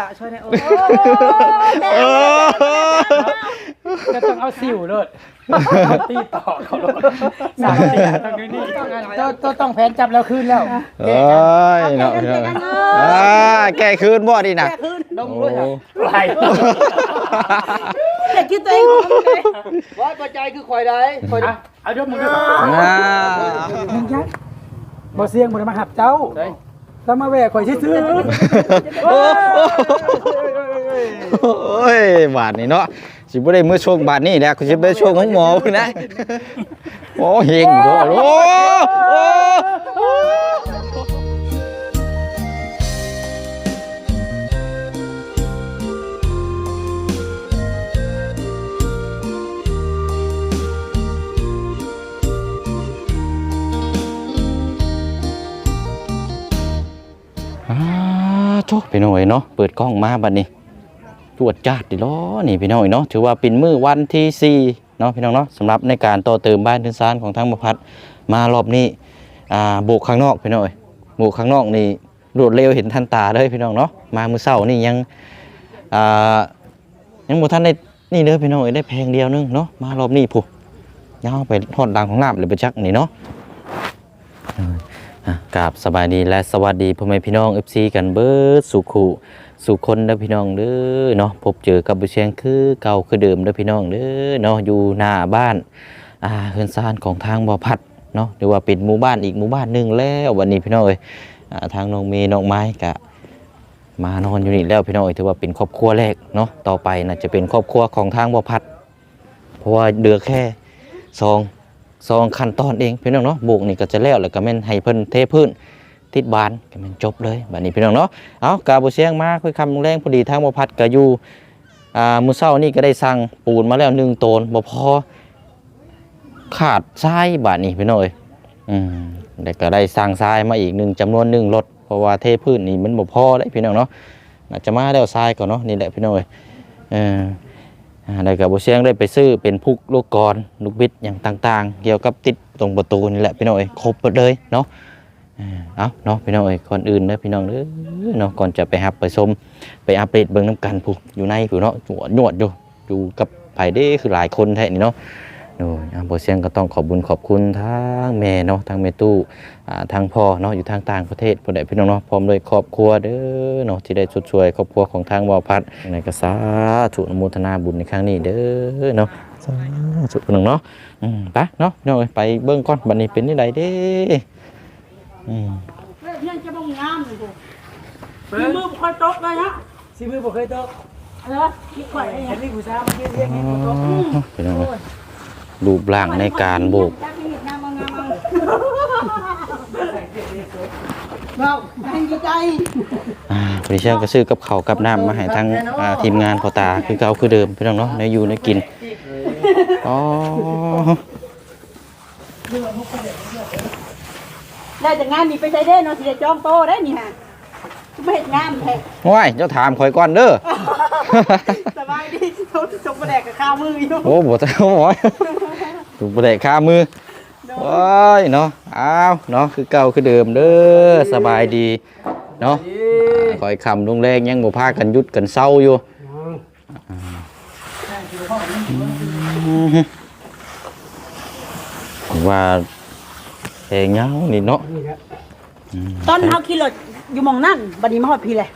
ละช่วยในโอ้เออก็ต้องเอาสิวเลยเอาตีต่อเขาเลยสามสี่ตรงนี้นี่ต้องต้องต้องแผนจับแล้วคืนแล้วเอ้ยเนาะเนาะอ่าแก้คืนบ่ดีนะดงรู้จักไหลอยากคิดตัวเองของมันเลยว่าปัจจัยคือข่อยใดข่อยอะเอายกมือขึ้นอ่ามึงยักบ่เสียงบ่ได้มาหับเจ้า ถ้ามาแวกข่อยซื้อโอ้โอ้ยบาทนี่เนาะสิบ่ได้มื้อช่วงบาทนี่แหละคุณสิไปช่วงของหมอพุ่นนะโอ้เฮงโอ้โอ้ พี่น้อยเนาะเปิดกล้องมาบัดนี้ตรวจจัดดิล้อนี่พี่น้อยเนาะถือว่าเป็นมือวันที่สี่เนาะพี่น้องเนาะสำหรับในการต่อเติมบ้านทืนซานของทางบพัดมารอบนี้อ่าบุกข้างนอกพี่น้อยบุกข้างนอกนี่รวดเร็วเห็นทันตาเลยพี่น้องเนาะมามือเช้านี่ยังอ่ายังบ่ทันได้นี่เด้อพี่น้อยได้แพงเดียวนึงเนาะมารอบนี้ผู้ยาวไปทอดดังของน้ำเลยไปจักนี่เนาะ กราบสบายดีและสวัสดีพ่อแม่พี่น้อง FC กันเบิดสุขุสุขคนเด้อพี่น้องเด้อเนาะพบเจอกับบุเชียงคือเก่าคือเดิมเด้อพี่น้องเด้อเนาะอยู่หน้าบ้านอ่าเฮือนซานของทางบ่อพัดเนาะหรือว่าเป็นหมู่บ้านอีกหมู่บ้านหนึ่งแล้ววันนี้พี่น้องเอ้ยอ่าทางน้องเมย์น้องไม้กะมานอนอยู่นี่แล้วพี่น้องเอ้ยถือว่าเป็นครอบครัวแรกเนาะต่อไปน่าจะเป็นครอบครัวของทางบ่อพัด เพราะว่าเดือแค่ซอง ซองขั้นตอนเองพี่น้องเนาะบุกนี่ก็จะแล้วแล้วก็แม่นให้เพิ่นเทพื้นติดบานก็แม่นจบเลยบัดนี้พี่น้องเนาะเอากาบ่เสียงมาค่อยคำแรงพอดีทางบ่พัดก็อยู่อ่ามื้อเช้านี่ก็ได้สั่งปูนมาแล้วหนึ่งโตนบ่พอขาดทรายบาดนี้พี่น้องเอ้ยอืมแล้วก็ได้สั่งทรายมาอีกหนึ่งจำนวนหนึ่งรถเพราะว่าเทพื้นนี่มันบ่พอได้พี่น้องเนาะน่าจจะมาแล้วทรายก่อนเนาะนี่แหละพี่น้องเอ้ยเอออ่า ได้กับบุเชียงได้ไปซื้อเป็นพุกลูกกรลูกบิดอย่างต่างๆ เกี่ยวกับติดตรงประตูนี่แหละพี่น้องเอ้ยครบหมดเลยเนาะเอาเนาะพี่น้องเอ้ยก่อนอื่นเด้อพี่น้องเด้อเนาะก่อนจะไปหับไปชมไปอัปเดตเบิ่งน้ำกันผูกอยู่ในผูกเนาะหนวดหนวดอยู่อยู่กับไผเด้คือหลายคนแท้นี่เนาะ โอ้ยอ่าบุเชียงก็ต้องขอบบุญขอบคุณทั้งแม่เนาะทั้งแม่ตู้อ่าทั้งพ่อเนาะอยู่ทางต่างประเทศผู้ใดพี่น้องเนาะพร้อมด้วยครอบครัวเด้อเนาะที่ได้ชดช่วยครอบครัวของทางวอพัดในกระสาธุอนุโมทนาบุญในครั้งนี้เด้อเนาะสาธุพี่น้องเนาะอืมไปเนาะพี่น้องเอ้ยไปเบิ่งก่อนบัดนี้เป็นนี่ใดเด้อืมเพื่อนจะบ้องงามเลยดูมือคอยตกเลยนะสิมือบ่เคยตกเออคิดข่อยเลยอันนี้ผู้สาวมาเรียกเรียกอ๋เห็นบ่ตกอพี่น้องเอ้ย รูปร่างในการโบกจักนี่งามงามเราให้ใจอ่าพี่เชียงก็ซื้อกับข้าวกับน้ำมาให้ทางอ่าทีมงานพ่อตาคือเก่าคือเดิมพี่น้องเนาะในอยู่ในกินอ๋อได้จากงานนี่ไปใช้ได้เนาะสิได้จองโตได้นี่ฮะ ไม่เห็นงามแท้ว้ายเจ้าถามข่อยก่อนเด้อ สบายดีชมชมประแดกกับข้าวมืออยู่โอ้บ่ต้องโอ้ยถูกบ่ได้ค่ามือโอ้ยเนาะ อ้าว เนาะ คือเก่าคือเดิมเด้อ สบายดี เนาะคอยคำลุงแรงยังบ่พากันหยุดกันเศร้าอยู่ว่าเพลงเงานี่เนาะตอนเฮาขี่รถ อยู่หมองนั่นบัดนี้มาฮอดพี่เลย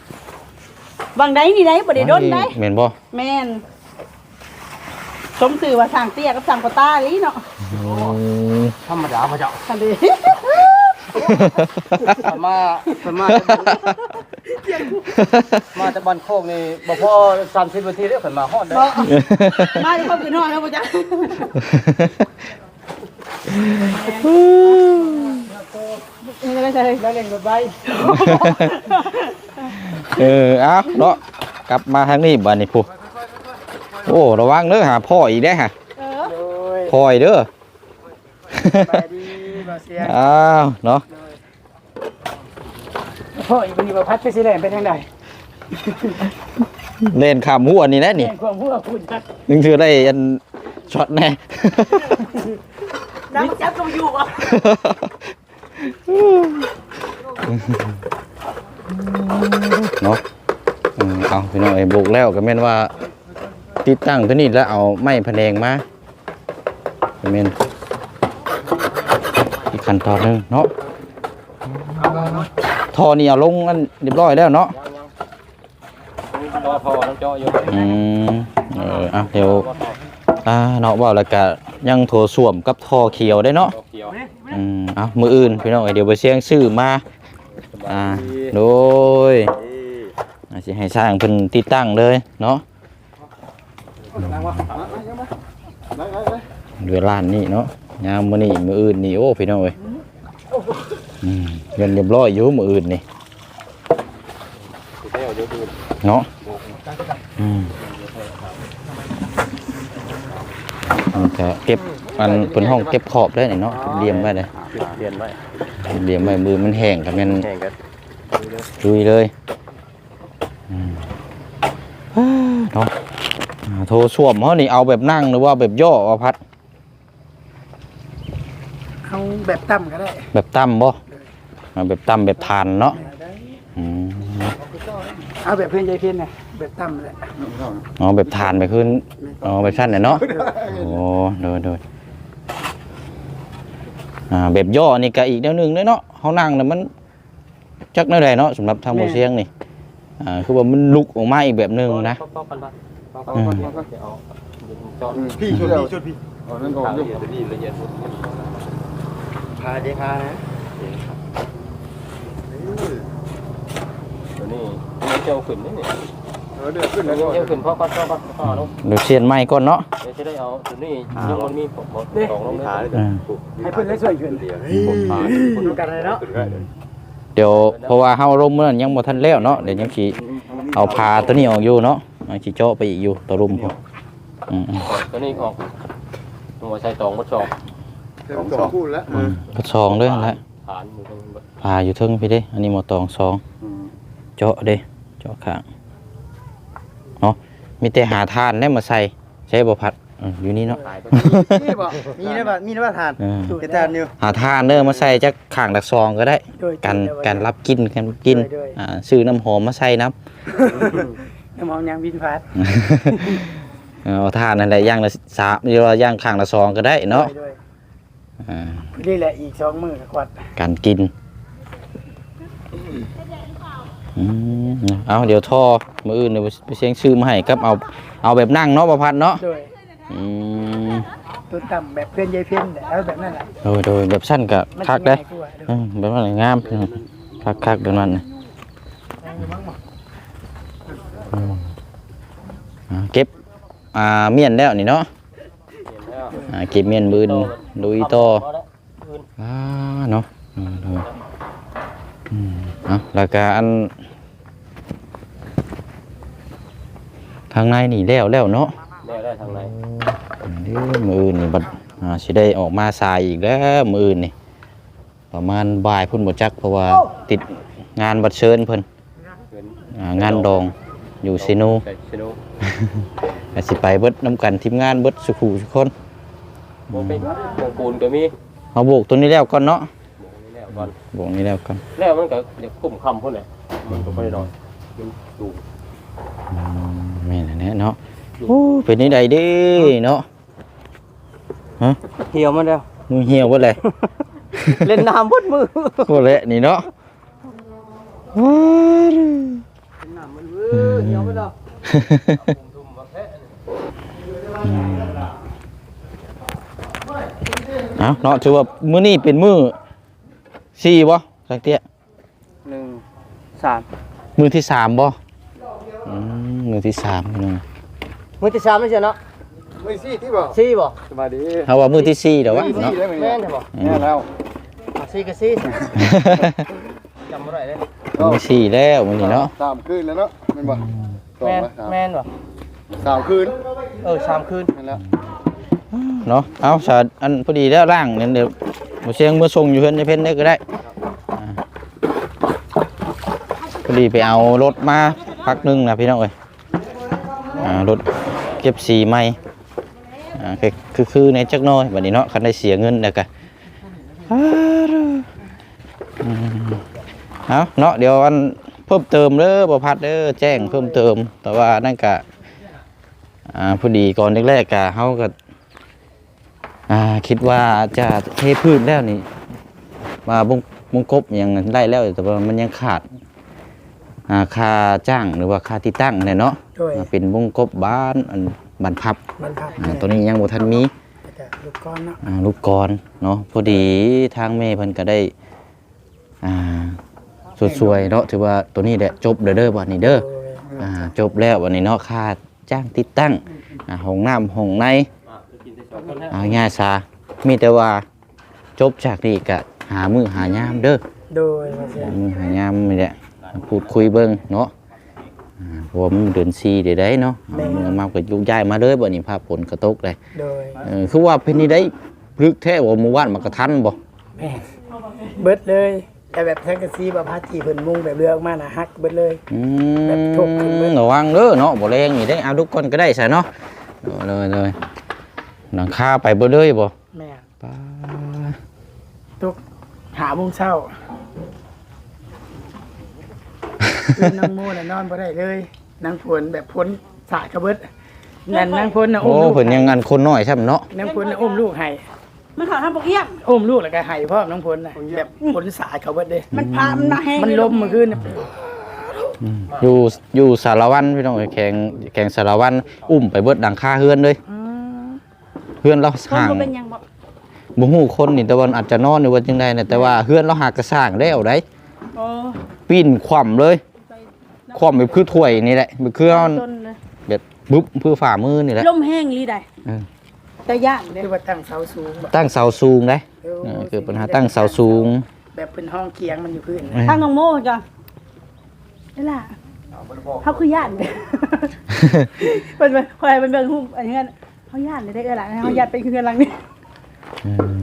วังใดนี่ได้บ่ได้ดนได้แม่นบ่แม่นสมสื่อว่าสร้างเตี้ยกับสร้างกว่าตาลีเนาะอืมธรรมดาพระเจ้าคันเด้ถ้ามาถ้ามามาแต่บ้านโคกนี่บ่พอ30นาทีเด้อข่อยมาฮอดได้บ่มาที่พ่อคือนอนแล้วบ่จ๊ะนี่ก็ใช่แล้วเล่นรถไฟเออเอาเนาะกลับมาทางนี้บัดนี้ผู้โอ้ระวังเด้อหาพ่ออีกได้อฮะเออโดยพ่ออีกเด้อไปดีบ่เสียอ้าวเนาะพ่ออีกวันนี้บ่พัดไปสิแล่นไปทางใดเล่นขามหัวนี่แหละนี่แม่นความหัวคุณจักนึงถือได้อันช็อตแน่น้ำจับก็อยู่อะ เนาะอืมเอาพี่น้องเอ้ยบุกแล้วก็แม่นว่า ติดตั้งตัวนี้แล้วเอาไม้พะแนงมาก็แม่นอีกขั้นตอนหนึงเนาะท่อนี่เอาลงอันเรียบร้อยแล้วเนาะรอพอต้องเจาะอยู่อืมเอออะเดี๋ยว อ่าเนาะว่าแล้วก็ยังโถส้วมกับท่อเขียวได้เนาะเกี่ยวอืมเอามืออื่นพี่น้องเอ้ยเดี๋ยวไปเสียงชื่อมาอ่าโดยอาสิให้สร้างเพิ่นติดตั้งเลยเนาะเดือล้านนี่เนาะยามมื้อนี้มื้ออื่นนี่โอ้พี่น้องเอ้ยอืมเงินเรียบร้อยอยู่มื้ออื่นนี่เที่ยวเดี๋ยวดูเนาะอืมเอา ก็เก็บอันเพิ่นห้องเก็บขอบได้นี่เนาะเรียมไว้เลยเรียนไว้เรียมไว้มือมันแห้งกับแม่นแข่งกันลุยเลยอืมเนาะอ่าโทรส่วมเขานี่เอาแบบนั่งหรือว่าแบบย่อเอาพัดเอาแบบต่ำก็ได้ แบบตั้มบ่เอาแบบตั้มแบบทานเนาะอืมเอาแบบเพื่อนใจเพื่อนไง แบบต่ำแหละเอาแบบทานไปขึ้นเอาแบบสั้นเนี่ยเนาะโอ้โดยโดยอ่าแบบย่อนี่ก็อีกแนวหนึงเลยเนาะเขานั่งน่ะมันจักแนวใดเนาะสำหรับทางโมเสียงนี่อ่าคือว่ามันลุกออกมาอีกแบบหนึงนะป๊อกๆกันบ้างป๊อกๆกันเดี๋ยวเอาเจาะพี่ชุดพี่ชุดพี่อ๋อนั่นก็ทางละเอียดนี่ละเอียดพาเด็กพานะตัวนี้มันเจ้าขึ้นนี่นี่ เออเดือดขึ้นตัแล้ววนี้เจ้าขึ้นเพราะก้อนก้อนก้อนลงเดี๋ยวเสียนไม้ก่อนเนาะเดี๋ยวจะได้เอาตัวนี้ยังมันมีผมสองลงเลยอ่าให้เพื่อนได้ช่วยเพื่อนคนดูกันเลยเนาะเดี๋ยวเพราะว่าเฮาลมมื้อนั้นยังบ่ทันแล้วเนาะเดี๋ยวยังสิเอาพาตัวนี้ออกอยู่เนาะยังสิเจาะไปอีกอยู่ตัวรุมพุ่นอืมตัวนี้ออกหัวใส่ตองมัดสองสองสองคู่แล้วๆอืมก็ซองเด้อนั่นแหละฐานอยู่ตรงนี้พาอยู่เทึงพี่เด้ อันนี้หมอตองซองเจาะเด้เจาะข้าง เนาะมีแต่หาทานได้มาใส่ใช้บ่พัดอืมอยู่นี่เนาะตายไปมีบ่มีได้ป่ะมีได้ป่ะทานเออเจตานนิวหาทานเด้อมาใส่จักข้างดักซองก็ได้โดยกันกันรับกินกันกินอ่าซื้อน้ำหอมมาใส่น้ำ น้ำหอมยางวินพาร์ทเอาทานนั่นแหละย่างละสามหรือว่าย่างข้างละซองก็ได้เนาะด้วยอ่านี่แหละอีกสองมือกับขวดการกินอืม เอาเดี๋ยวท่อมืออื่นเดี๋ยวไปเสียงชื่อมาให้ครับเอาเอาแบบนั่งเนาะประพัดเนาะโดยอืมตัวต่ำแบบเพื่อนใจเพื่อนแต่เอาแบบนั้นแหละโดยโดยแบบสั้นกับมันคักได้ง่ายกว่าเด้ออืมแบบนั้นงามคักคักแบบนั้นน่ะอืมอ่าเก็บอ่าเมียนแล้วนี่เนาะอ่าเก็บเมียนบืนลุยต่ออ่าเนาะอืมดูอืมเอา แล้วก็อัน ทางในนี่แล้วแล้วเนาะแม่ได้ทางไหนเดี๋ยวมืออื่นนี่บัดอ่าสิได้ออกมาสายอีกแล้วมืออื่นนี่ประมาณบ่ายพุ่นบ่จักเพราะว่าติดงานบัดเชิญเพิ่นอ่างานดองอยู่ซิโนใส่ชิโนก็สิไปเบิดน้ำกันทีมงานเบิดสุขุทุกคนโมเป็นโมปูนก็มีเอาโบกตัวนี้แล้วก่อนเนาะ แล้วก่อนโบกนี้แล้วก่อนแล้วมันก็เดี๋ยวคุ้มคำพุ่นแหละมันก็ไม่ได้นอนมันดูอืมแม่นแน่เนาะโอ้เป็นนี่ใดเด้เนาะเหี่ยวมันแล้วมือเหี่ยวเบิดเลยเล่นน้ำพุดมือโคเละนี่เนาะเหี่ยวมันแล้วเอาเนาะถือว่ามื้อนี้เป็นมื้อ สี่บ่สักเตี้ยหนึ่งสามมื้อที่สามบ่อืมมื้อที่สามพี่น้องมือที่สามไม่ใช่เนาะไม่ซี่ที่บ่สี่บ่สบายดีเฮาว่ามื้อที่สี่เด้อวะซี่เนาะได้ไหมแม่นใช่บ่แม่แล้วอะสี่ก็สี่จำไม่ได้เลยมื้อสี่แล้วมื้อนี้เนาะสามคืนแล้วเนาะแม่นบ่สองแม่นไหมสามแม่นบ่สามคืนเออสามคืนนั่นแล้วเนาะเอาสาอันพอดีแล้วร่างเนี่ยเดี๋ยว บ่เสียงเมื้อส่งอยู่เพิ่นในเพ่นได้ก็ได้พอดีไปเอารถมาพักหนึงนะพี่น้องเอ้ยรถเก็บสีใหม่คือคือในจักน้อยบัดนี้เนาะคันได้เสียเงินแล้วก็อืมเอาเนาะเดี๋ยวอันเพิ่มเติมเด้อบ่พัดเด้อแจ้งเพิ่มเติม แต่ว่านั่นก็อ่าพอดีก่อนแรกๆก็เฮาก็ คิดว่าจะเทพืชแล้วนี่ว่าบงบงกบยังได้แล้วแต่ว่ามันยังขาดอ่าค่าจ้างหรือว่าค่าที่ตั้งเนี่ยเนาะโดยอ่าเป็นวงกบบ้านอันบรรพับมันพับอ่าตัวนี้ยังบ่ทันมีแต่ลูกก้อนเนาะอ่าลูกกรเนาะพอดีทางแม่เพิ่นก็ได้อ่าสวยๆเนาะถือว่าตัวนี้แหละจบเด้อเด้อบัดนี้เด้อโดยอ่าจบแล้ววันนี้เนาะค่าจ้างติดตั้งอ่าห้องน้ำห้องใน อ่าง่ายซามีแต่ว่าจบจากนี้ก็หามือหายามเด้อโดยว่าเสียหามือหายามนี่แหละพูดคุยเบิ่งเนาะอ่าเพราะว่ามันเดือน4ได้ได้เนาะเอามือมาก็ยุกย้ายมาเลยบัดนี้ภาพฝนกระตกเลยโดยเออคือว่าเพิ่นนี่ได้พลึกแท้ว่าเมื่อวานมันกระทันบ่แม่เบิดเลยแต่แบบแท็กซี่แบบพาจีเพิ่นมุ่งแบบเลือกมาน่ะฮักเบิดเลยอืแบบทบขึ้นเบิดมระวังเด้อเนาะบ่แรงนี่ได้เอาทุกคนก็ได้ซะเนาะเอาเลยเลย หลังคาไปบ่เลยบ่แม่ป้าตุกหาโมงเช้าคืนน้องโมน่ะนอนบ่ได้เลยนางฝนแบบพ้นสายกระเบิดนั่นนางฝนน่ะโอ้อุ้มลูกเพิ่นยังงานคนน้อยซ้ำเนาะนางฝนน่ะอุ้มลูกให้มันเขาทำปกเอี้ยงอุ้มลูกแล้วก็ให้พ่อน้องฝนน่ะแบบพ้นสายเขาเบิดเด้ มันพามันมาแห้งมันล้มเมื่อคืนน่ะอยู่อยู่สารวันพี่น้องเอ้ยแข่งแข่งสารวันอุ้มไปเบิดหลังคาเฮือนเลย เฮือนเราคนสร้างบ่เป็นหยังบ่บ่ฮู้คนนี่แต่ว่าอาจจะนอนอยู่ว่าจังไดน่ะแต่ว่าเฮือนเราหากกระสร้างแล้วได้โอ้ปิ้นคว่ำเลยคว่ำไปคือถ้วยนี่แหละไปคือเอาต้นเลยแบบบึ๊บเพื่อฝ่ามือนี่แหละ ลมแห้งลีได้เออ แต่ย่านเด้คือว่าตั้งเสาสูงแบบตั้งเสาสูงได้เออคือปัญหาตั้งเสาสูง แบบเป็นห้องเคียงมันอยู่พื้นเออทางน้องโมจ้ะนี่ล่ะเขาคือย่านเด้เพิ่นเป็นคอยเป็นเบิ่งฮู้อันนี้กัน เขาย่านเลยได้เอ้อล่ะเขาย่านเป็นคือกันหลังนี่อืม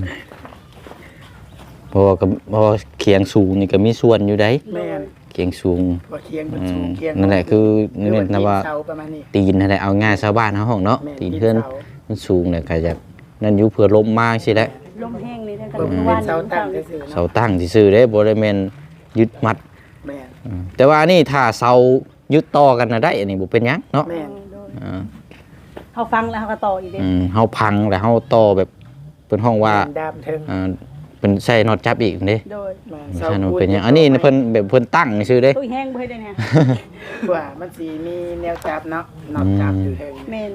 เพราะว่าก็เพราะว่าเขียงสูงนี่ก็มีส่วนอยู่ได้แม่นเขียงสูงว่าเคียงเป็นอืสูมงเคียงนั่นแหละคือนี่นนะว่า เสาประมาณนี้ ตีนนั่นแหละเอาง่ายชาวบ้านเขาห้องเนาะแม่ตีนเพื่อนสา มันสูงเนี่ยก็จะนั่นอยู่เพื่อล้มมากสิแหละลมแห้งเลยเด้อกันเบิ่งเมื่อเป็วานนเสาตั้งนี้ซื่อๆเสาเนาะตั้งที่ซื้อได้บ่ได้แม่นยึดมัดแม่นอืมแต่ว่านี่ถ้าเสายึดต่อกันน่ะได้อันนี้บ่เป็นหยังเนาะแม่นอ่า เขาฟังแล้วเขาก็ต่ออีกเด้อืมเฮาพังแล้วเฮาต่อแบบเป็นห้องว่าดามเทิงอ่าเป็นใส่น็อตจับอีกเด้โดยแม่นใช่เนาะเป็นหยังอันนี้เพิ่นแบบเพิ่นตั้งซื่อเด้ ตุ้ยแห้งบ่ให้ได้เนี่ยว่ามันสิมีแนวจับเนาะนอกจับอยู่เทิงแม่น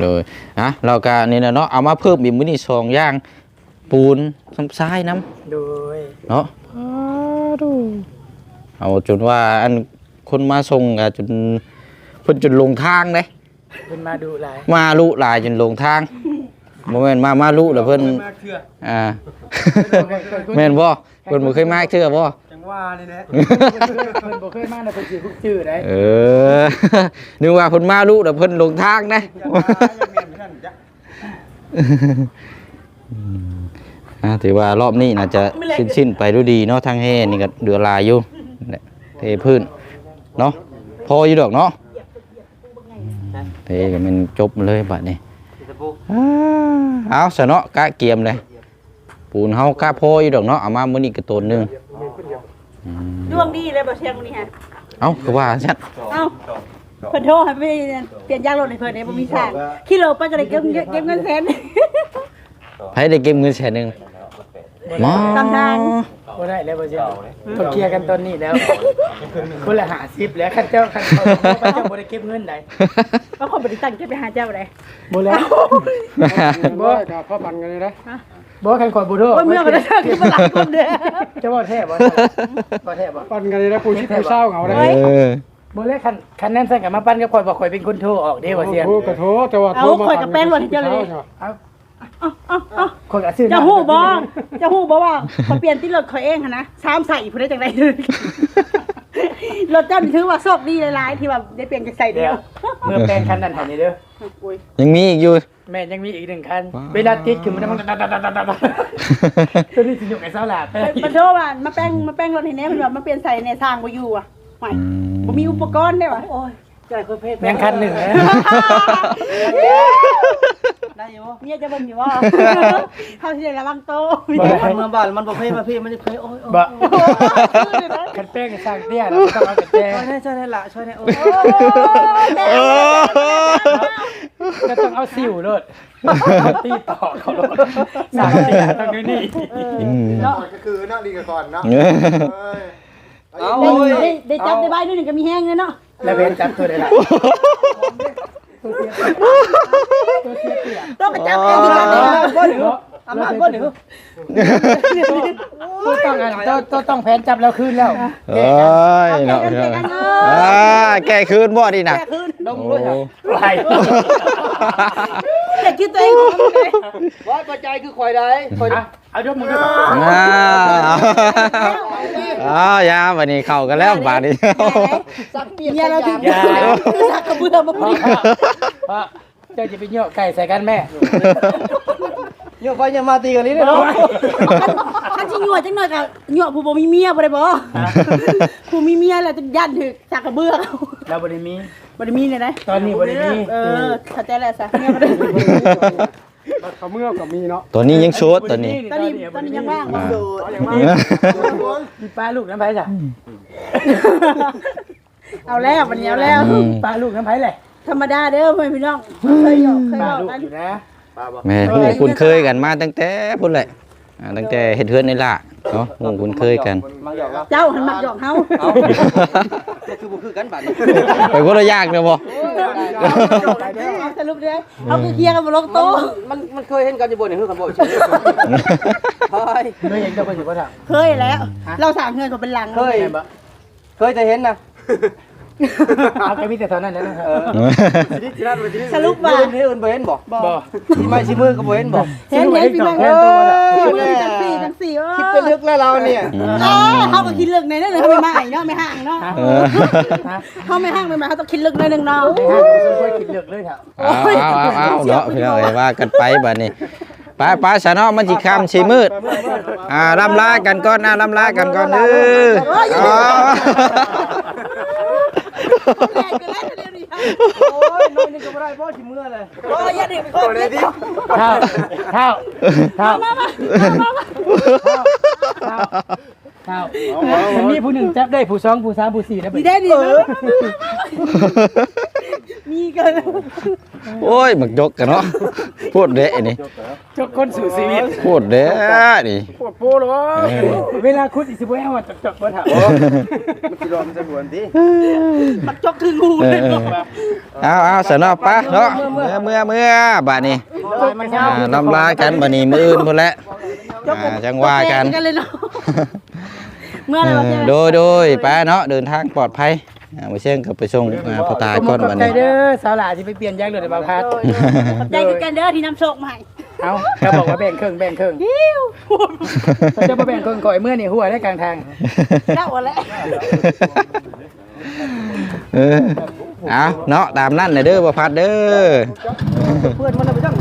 เลยอะเราก็นี่นะเนาะเอามาเพิ่มอีกมื้อนี้สองอย่างปูนซ้ำซ้ายน้โดยำเนาะเอาจนว่าอันคนมาส่งก็จนเพิ่นจนลงทางเด้ เพิ่นมาดูหลายมาลุหลายจนลงทางบ่แม่นมามาลุแล้วเพิ่นอ่าแม่นบ่เพิ่นบ่เคยมาเทื่อบ่จังว่านี่แหละเพิ่นบ่เคยมาแต่เพิ่นสิฮู้ชื่อได้เออนึกว่าเพิ่นมาลุแล้วเพิ่นลงทางนะอ่าถือว่ารอบนี้น่าจะสิ้นสิ้นไปด้วยดีเนาะทางเฮนี่ก็เดือลายอยู่นั่นแหละเทพื้นเนาะพออยู่ดอกเนาะ เทก็มันจบเลยบัดนี้อ่าเอาซะเนาะกะเกียมเลย ปูนเฮากะพออยู่ดอกเนาะเอามามื้อนี้ก็ตนหนึงดวงดีเลยบ่เชียงมื้อนี้ฮะเอ้าคือว่าซั่นเอ้าเพิ่นโทรให้ไปเปลี่ยนยางรถให้เพิ่นได้บ่มีทางขี่รถไปก็ได้เก็บเงินเก็บเงินแสนไผได้เก็บเงินแสนหนึงห มอตามทางบ่ได้แล้วบ่เจ้าต้องเคลียร์กันตอนนี้แล้วคนละ50แล้วคันเจ้าคันเขาไปเจ้าบ่ได้เก็บเงินได้บางคนบ่ได้ตั้งใจไปหาเจ้าเลยบ่แล้วบ่กับพ่อปันกันเลยนะบ่คันขอยบ่โทษโอ้ยเมื่อก็ได้ตั้งใจมาหลังคนเด้อจะบ่แท้บ่บ่แท้บ่ปันกันเลยนะปูชิดปูเศร้าเขาเลยเออบ่แล้วคันคันนั้นซั่นก็มาปั้นกับข่อยบ่ข่อยเป็นคนโทรออกเด้บ่เสียงโทรก็โทรแต่ว่าโทรมาเอาข่อยกับแป้งรถให้เจ้าเลยเอ้า ข่อยก็ซื้อจะฮู้บ่จะฮู้บ่ว่าเขาเปลี่ยนที่รถข่อยเองหั่นนะซ้ำใส่ผู้ใดจังได๋รถเจ้านี่ถือว่าโชคดีหลายๆที่ว่าได้เปลี่ยนจากใส่เดีเดี๋ยยววเมื่อแปลงคันนั้นให้นี่เด้ออุ้ยยังมีอีกอยู่ แม่ยังมีอีกหนึ่งคันเวลาติดคือมันมันตัดตัดตัดตัดตัดตัวนี้สิอยู่ไอ้เสาหลาแป้งมันโทรว่ามาแป้งมาแป้งรถให้แน่เพิ่นว่ามาเปลี่ยนใส่ในทางบ่อยู่อะห่วยบ่มีอุปกรณ์ได้ว่ะโอ้ย จ่ายคนเพศยังคันหนึ่งนะได้อยู่เมียจะเบิ่งอยู่ว่าเฮาสิได้ระวังโตบ่ได้มันเมืองบ้านมันบ่เคยมาพี่มันจะเคยโอ้ยโอ้ยบ่คันแป้งสร้างเตี้ยแล้วต้องเอากระแจช่วยได้ช่วยได้ละช่วยได้โอ้ยโอ้ก็ต้องเอาสิวเลยตีต่อเขาเลยสร้างเตี้ยตรงนี้อืมเนาะก็คือนั่งดีกันก่อนนะเอาได้โอ้ยได้ได้จับได้ใบนึงก็มีแห้งเลยเนาะ แล้วเว้นจับตัวได้ละต้องไปจับเองที่กันบ่หรืออามาบ่หรือตัวต้องอันตัวตัวต้องแผนจับแล้วคืนแล้วเอ้ยเนาะพี่น้องอ่าแก้คืนบ่ดีน่ะแก้คืนดงด้วยอะไหวแต่คิดตัวเองของมันเลยว่าปัจจัยคือข่อยได้ข่อยอะเอายกมือขึ้นอ่าอ้าวยาวันนี้เข้ากันแล้วบาดนี้สักเปียกเมียเราถึงอย่าสักกระเบื้องมาพูดเพราะเจ้าจะไปเหยี่ยวไก่ใส่กันแม่เยอะไปอย่ามาตีกันนี้เด้อเนาะคันสิหยวดจังหน่อยก็หยวดผู้บ่มีเมียบ่ได้บ่ผู้มีเมียแล้วจะยันถึกสักกระเบื้องเราบริมี บ่ได้มีเลยนะตอนนี้บริมีเออเข้าใจแล้วซะเมียบ่ได้เขาเมื่อกับมีเนาะตัวนี้ยังโชดตัวนี้ตอนนี้ตอนนี้ยังว่างบ่อย่างมากมีป้าลูกน้ำไผ่จ้ะเอาแล้ววันนี้เอาแล้วอืมป้าลูกน้ำไผ่เลยธรรมดาเด้อพ่อพี่น้องเคยหยอกเคยป้าหยอกลูกกันอยู่นะแม่ฮู้คุ้นเคยกันมาตั้งแต่พุ่นแหละ อ่าตั้งแต่เฮ็ดเฮือนนี่ล่ะเนาะฮู้คุ้นเคยกันมาหยอกเราเจ้าหันมักหยอกเฮาเอาก็คือบ่คือกันบัดนี้ไปคนละยากเด้อบ่เอาสรุปเลยเอาคือเคลียร์กันบ่ลงโต๊ะมันมันเคยเห็นกันอยู่บ่นี่คือกันบ่ใช่เฮ้ยไม่เห็นเจ้าคนอยู่ก็ถามเคยแล้ว เราสั่งเงินก็เป็นหลังเคยเคยแต่เห็นนะ เอาไปมีแต่เท่านั้นแล้วนะครับสรุปว่าอื่นให้อื่นบ่เห็นบ่บ่ที่ไม่ชิมือก็บ่เห็นบ่เห็นเห็นพี่มังเอเอออพี่มือจังสี่จังสี่เออคิดไปลึกแล้วเราเนี่ยเออเขาก็คิดลึกในนั้นเลยเขาไม่มาเนาะไม่ห่างเนาะเออฮะเขาไม่ห่างไม่มาเขาต้องคิดลึกในอยหนึงเนาะไม่ห้ามสมควรคิดเลือกเลยครับเอาเอาเอาเอาเนาะพี่น้องเอ้ยว่ากันไปบัดนี้ไปไปซะเนาะมันสิค่ำสิมืด อ่าลำลากันก่อนนะลำลากันก่อนเด้ออ๋อ แรงเกินแล้วเดี๋ยวนี้โอ้ยน้อยนึงก็บ่ได้บ่ชิมือเลยโอ้ยอย่าเด็กไปคนเดียวเท่าเท่าเท่ามามามามา เท่ามันมีผู้หนึ่งจับได้ผู้สองผู้สามผู้สี่แล้วดีได้ดีนะมีกันโอ้ยหมึกยกกันเนาะพูดเด้นี่จกคนสู่ชีวิตพูดเด้นี่ปวดโป้เลยเออเวลาคุดอีสิบ่ให้ว่าจกๆบ่ถามมันสิรอมันจะบวนดิมักจกคืองูเอเลอยเออเอาเอาซะเนาะไปเนาะเมื่อเมื่อเมื่อบัดนี้มันอ่าลำลากันบัดนี้มื้ออื่นพุ่นแหละอ่าจังว่ากันกันเลยเนาะ เมื่อเอไรวะอเจ้าโดยโดยไปเนาะเดินทางปลอดภัยอ่าไปเชียงกับไปส่งอ่าพ่อตาก่อนขอบบัดใจนี้เด้อสาวหลาสิไปเปลี่ยนยางรถในบางพัดใจคือกันเด้อที่นำโชคมาให้เอาเขาบอกว่าแบ่งครึ่งแบ่งครึ่งเขาจะมาแบ่งครึ่งก่อยเมื่อนี่หัวได้กลางทางเจ้าอะไรเออเอาเนาะตามนั่นเลยเด้อบ่พัดเด้อเพื่อนมันเอาไปจัง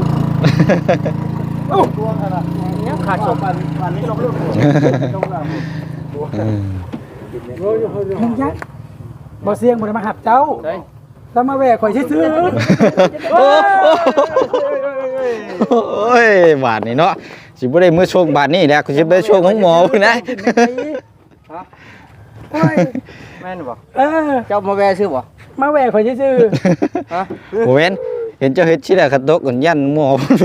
ยังขาดสมอันนี้ลงลูกอื มยังยักบ่เสียงบ่ได้มาหับเจ้าถ้ามาแหวกข่อยซื้อโอ้ยบาทนี่เนาะสิบ่ได้มื้อช่วงบาทนี้แหละกูสิไปช่วงของหมอพุ่นนะแม่นบ่เออเจ้ามาแหวกชื่อบ่มาแหวกข่อยซื้อฮะโอ้เว้นเห็นเจ้าเฮ็ดชิแลกระตกกันยันหมอพุ่น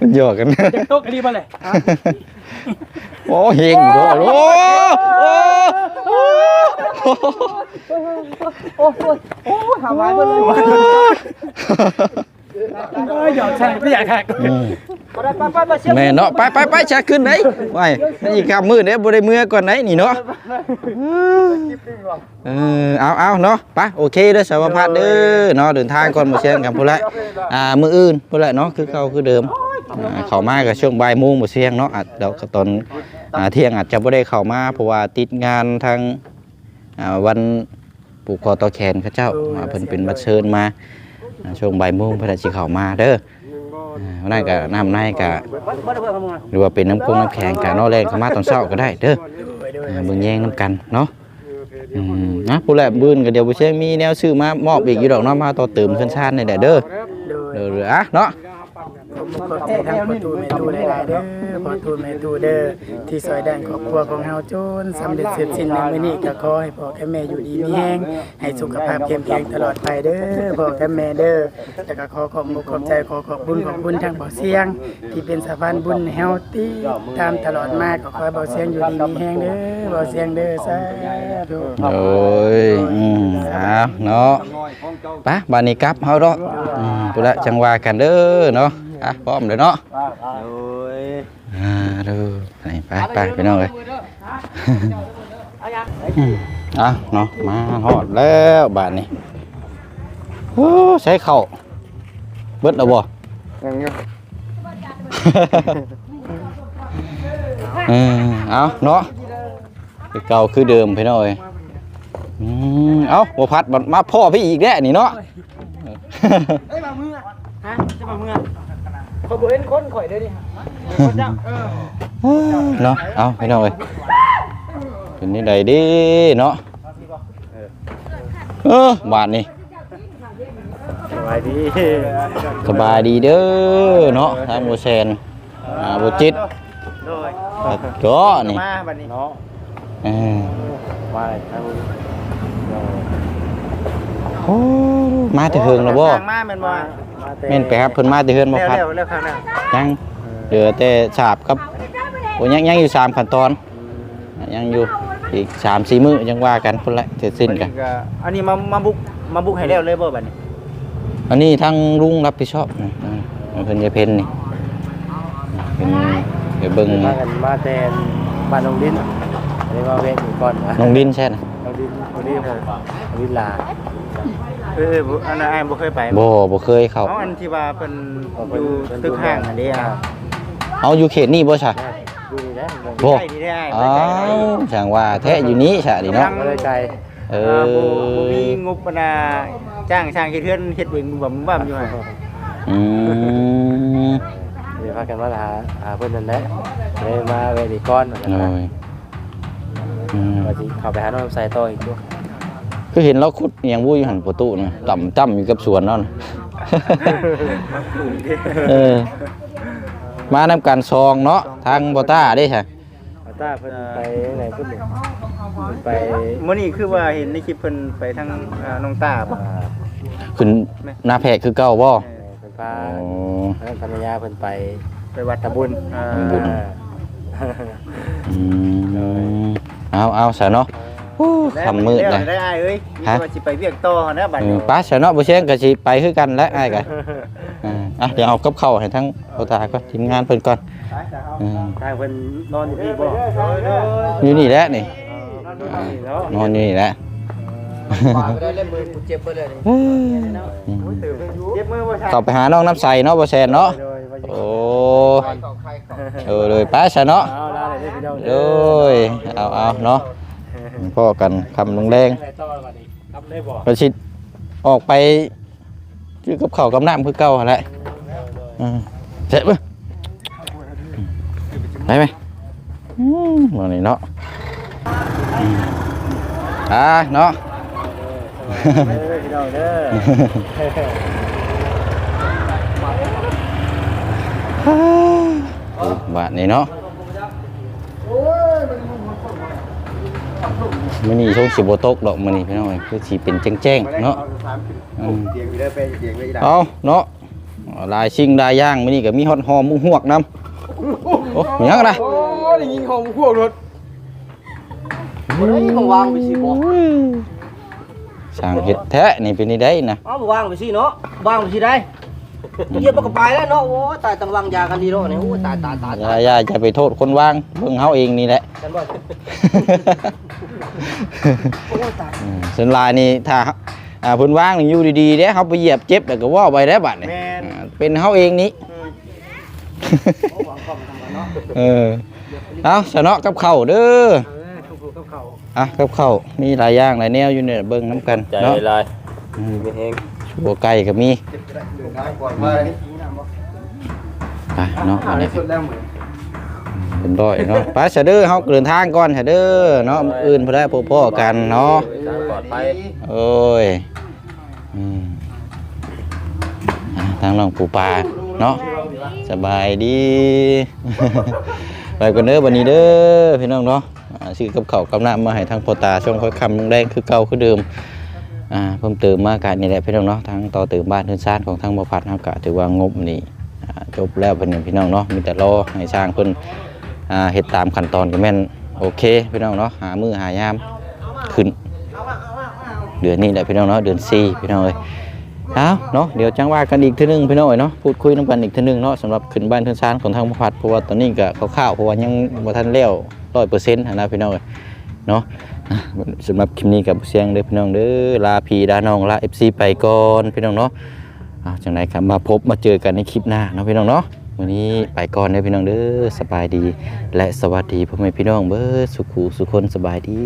มันหยอกกันจะตกอันนี้บ่เลย โอ้เฮงโดโอ้โอ้โอ้โหโอ้หาไม้เบิ่เลยเออหยอกใช่ไม่อยากหักอืมบ่ได้ไปไปไปเชื่อแม่เนาะไปไปไปชักขึ้นไหนไว้นี่กำมือเด้บ่ได้มือก่อนไหนนี่เนาะเออเอาเอาเนาะไปโอเคเด้อสาวพัดเด้อเนาะเดินทางก่อนมาเชียงกันพุ่นละอ่ามืออื่นพุ่นละเนาะคือเก่าคือเดิม เข้ามาก็ช่วงบ่ายโมงบ่เชียงเนาะอาจเดี๋ยวก็ตอนอ่าเที่ยงอาจจะบ่ได้เข้ามาเพราะว่าติดงานทางอ่าวันผูกคอต่อแขนเขาเจ้าอ่าเพิ่นเป็นบัตรเชิญมาอ่าช่วงบ่ายโมงเพิ่นอาจสิเข้ามาเด้ออ่าวันนั้นก็น้ำในก็หรือว่าเป็นน้ำคงน้ำแข็งกะนอแรงเข้ามาตอนเช้าก็ได้เด้ออ่าเบิ่งแย่งน้ำกันเนาะ อืมนะผู้แลบบืนก็เดี๋ยวบ่เชื่อมีแนวซื้อมามอบอีกอยู่ดอกเนาะมาต่อเติมขึ้นชาตินี่แหละเด้อเด้อเด้ออะเนาะ ผมขอใจทางประตูแมตูหลายๆเด้อประตูแมตูเด้อที่ซอยด้านครอบครัวของเฮาจนสำเร็จเสร็จสิ้นในมื้อนี้ก็ขอให้พ่อกับแม่อยู่ดีมีแรงให้สุขภาพเข้มแข็งตลอดไปเด้อพ่อกับแม่เด้อแล้วก็ขอขอบคุณขอบใจขอขอบคุณขอบคุณทางบ่อเสียง ที่เป็นสะพานบุญเฮาติดตามตลอดมาก็ขอให้บ่อเสียงอยู่ดีมีแรงเด้อบ่อเสียงเด้อสาธุโอ้ยอืมอะเนาะไปบานนี้กลับเฮาเนาะอืมพุ่นละจังว่ากันเด้อเนาะ อะพร้อมเด้อเนาะโอ้ยอ่าเด้อไปไปไปพี่น้องเอ้ยอืมอะเนาะมาฮอดแล้วบานนี้โอ้ใช้เข้าเบิดแล้วบ่ยังไงเออเอาเนาะคือเก่าคือเดิมพี่น้องเอ้ยอืมเอาบ่พัดบัดมาพ่อพี่อีกแล้วนี่เนาะฮะจะมาเมื่อ เขาบ่เห็นคนข่อยเด้อนี่เนาะเอาพี่น้องเอ้ยเป็นนี่ใดดีเนาะเออบาดนี่สบายดีสบายดีเด้อเนาะทางบ่แซนอ่าบ่จิตโดยก็นี่มาบัดนี้เนาะเออมาเลยครับโอ้มาแต่เฮิงแล้วบ่ทางมาแม่นบ่ แม่นไปครับเพิ่นมาแต่เฮือนบ่พัดเร็วๆเร็วข้างหน้ายังเหลือแต่ฉาบครับโอ้ยังยังอยู่สามขั้นตอนยังอยู่อีกสามสี่มื้อยังว่ากันพุ่นละเสร็จสิ้นกันอันนี้มามาบุกมาบุกให้แล้วเลยบ่บัดนี้อันนี้ทั้งลุงรับผิดชอบนะอ่าเพิ่นจะเพ็นนี่เป็นเดี๋ยวเบิ่งมากันมาแต่บ้านน้องดินอันนี้มาเวทอยู่ก่อนนะน้องดินใช่นะน้องดินคนนี้ผมน้องดินลา เออบ่อันนั้นอ้ายบ่เคยไปบ่บ่เคยเข้าเอาอันที่ว่าเพิ่นอยู่ตึกห้างอันนี้อะเอาอยู่เขตนี้บ่ใช่ดูนะโอ้ใกล้นี่ได้อ้าช่างว่าแท้อยู่นี้ใช่ดิเนาะบ่ได้ไกลเออบ่บ่มีงบปานจ้างช่างเฮ็ดเฮือนเฮ็ดเองบ่บ่อยู่หั่นอืมเดี๋ยวพากันมาหาหาเพิ่นนั่นแหละเลยมาเวทีก่อนว่าซั่นโอ้นะอืมว่าสิเข้าไปหาน้องใส่ต่ออีกด้วย คือเห็นเราขุดอหยังวู้อยู่หันประตูนะต่ำต่ำอยู่กับสวนนั่นเออมานำการซองเนาะทางบอต้าได้ใช่อาตาเพิ่นไปไหนเพิ่นนี่เพิ่นไปมื้อนี้คือว่าเห็นในคลิปเพิ่นไปทางอ่าน้องตาบ่ขึ้นหน้าแพกคือเก่าบ่เพิ่นพาอ๋อภรรยาเพิ่นไปไปวัดตะบุญอ่าทำบุญอืมเอาเอาซะเนาะ โอ้ทำมืดเลยได้อ้ายเอ้ยฮะว่าสิไปเวียกต่อนะบัดเอนี้อป้าซะเนาะบ่เชียงก็สิไปคือกันและอ้ายก็อ่าอะเดี๋ยวเอากับข้าวให้ทั้งบอต้าก่อนทีมงานเพิ่นก่อนอืมทางเพิ่นนอนอยู่ที่บ่อยู่นี่แหละนี่เนาะนอนอยู่นี่แหละได้เล่นมือเจ็บเบิดเลยอืมเจ็บมือบ่ใช่เข้าไปหาน้องน้ำใสเนาะบ่แซนเนาะโดยว่าจะโอ้เออเลยป้าซะเนาะเอาล่ะได้พี่น้องโอ้ยเอาเอาเนาะ พ่อกันคำลงแรงไปต่อบัดนี้ครับได้บ่ประชิดออกไปชื่อกับเขาวกับน้ำคือเก่าหั่นแหละอืมเสร็จปะไปไหมอืมวันนี้เนาะอืมอ่าเนาะ เด้อพี่น้องเด้อบาทนี้เนาะ มันนี่ช่วงสิบโตกดอกมันนี่พี่น้องเอ้ยคือสีเป็นแจ้งๆเนาะอืมเตียงอยู่ได้ไปเตียงเลยอีดาเอาเนาะลายชิงลายย่างมันนี่ก็มีฮอตหอมมุ้งหวกน้ำโอ้ยยังไงโอ้ได้ยินของพวกรถต้องวางไปสิบ่ช่างเห็ดแท้นี่เป็นนี่ได้นะเอาวางไปสิเนาะวางไปสิได้เหยียบมันก็ไปแล้วเนาะโอ้ยตายต้องวางยากันดีเนาะเนี่ยโอ้ยตายตายตายอย่าอย่าจะไปโทษคนวางเบิ่งเฮาเองนี่แหละ ฉันบอกอืมส่วนลายนี่ถ้าอ่าเพิ่นวางนี่อยู่ดีๆเด้เฮาไปเหยียบเจ็บแล้วก็ว่าไปได้วบัดนี่อ่าเป็นเฮาเองนี่เออเอาสนอกับข้าวเด้ออะกับข้าวมีหลายอย่างหลายแนวอยู่เนี่ยเบิ่งน้ำกันใจเนาะลายอืมเป็นเองบัวไก่ก็มีก่อนมาไปเนาะเอาในเลยสุดแล้วเหมือน เป็นร้อยเนาะไปเสยเด้อเฮาเดินทางก่อนเสยเด้อเนาะมื้ออื่นพอได้พบพ่อกันเนาะปลอดภัยโอ้ยอืมอ่าทางน้องปูปลาเนาะสบายดี ไปกันเด้อวันนี้เด้อพี่น้องเนาะอ่าซื้อกับข้าวกับน้ำมาให้ทางพ่อตาช่วงค่อยคำลงแรงคือเก่าคือเดิม อ่าเพิ่มเติมมาการนี่แหละพี่น้องเนาะทางต่อเติมบ้านเทือนซ่านของทางบ่พัดเฮากะถือว่างบนี่อ่าจบแล้วเป็นพี่น้องเนาะมีแต่รอให้สร้างเพิ่นอ่า เฮ็ดตามขั้นตอนก็แม่นโอเคพี่น้องเนาะหามือหายามขึ้น เดือนนี้แหละพี่น้องเนาะเดือนสี่พี่น้องเอ้ยเอาเนาะเดี๋ยวจังว่ากันอีกทีหนึงพี่น้องเอ้ยเนาะพูดคุยน้ำกันอีกทีหนึงเนาะสำหรับขึ้นบ้านขึ้นศาลของทางพพัดเพราะว่าตอนนี้ก็คร่าวๆเพราะว่ายังบ่ทันแล้วร้อยเปอร์เซ็นต์นะพี่น้องเอ้ยเนาะสำหรับคลิปนี้กับเสียงเด้อพี่น้องเด้อลาพี่ลาน้องลา FC ไปก่อนพี่น้องเนาะเอาจังไดครับมาพบมาเจอกันในคลิปหน้าเนาะพี่น้องเนาะ วันนี้ไปก่อนเด้อพี่น้องเด้อสบายดี และสวัสดีพ่อแม่พี่น้องเบิดสุขุสุคนสบายดี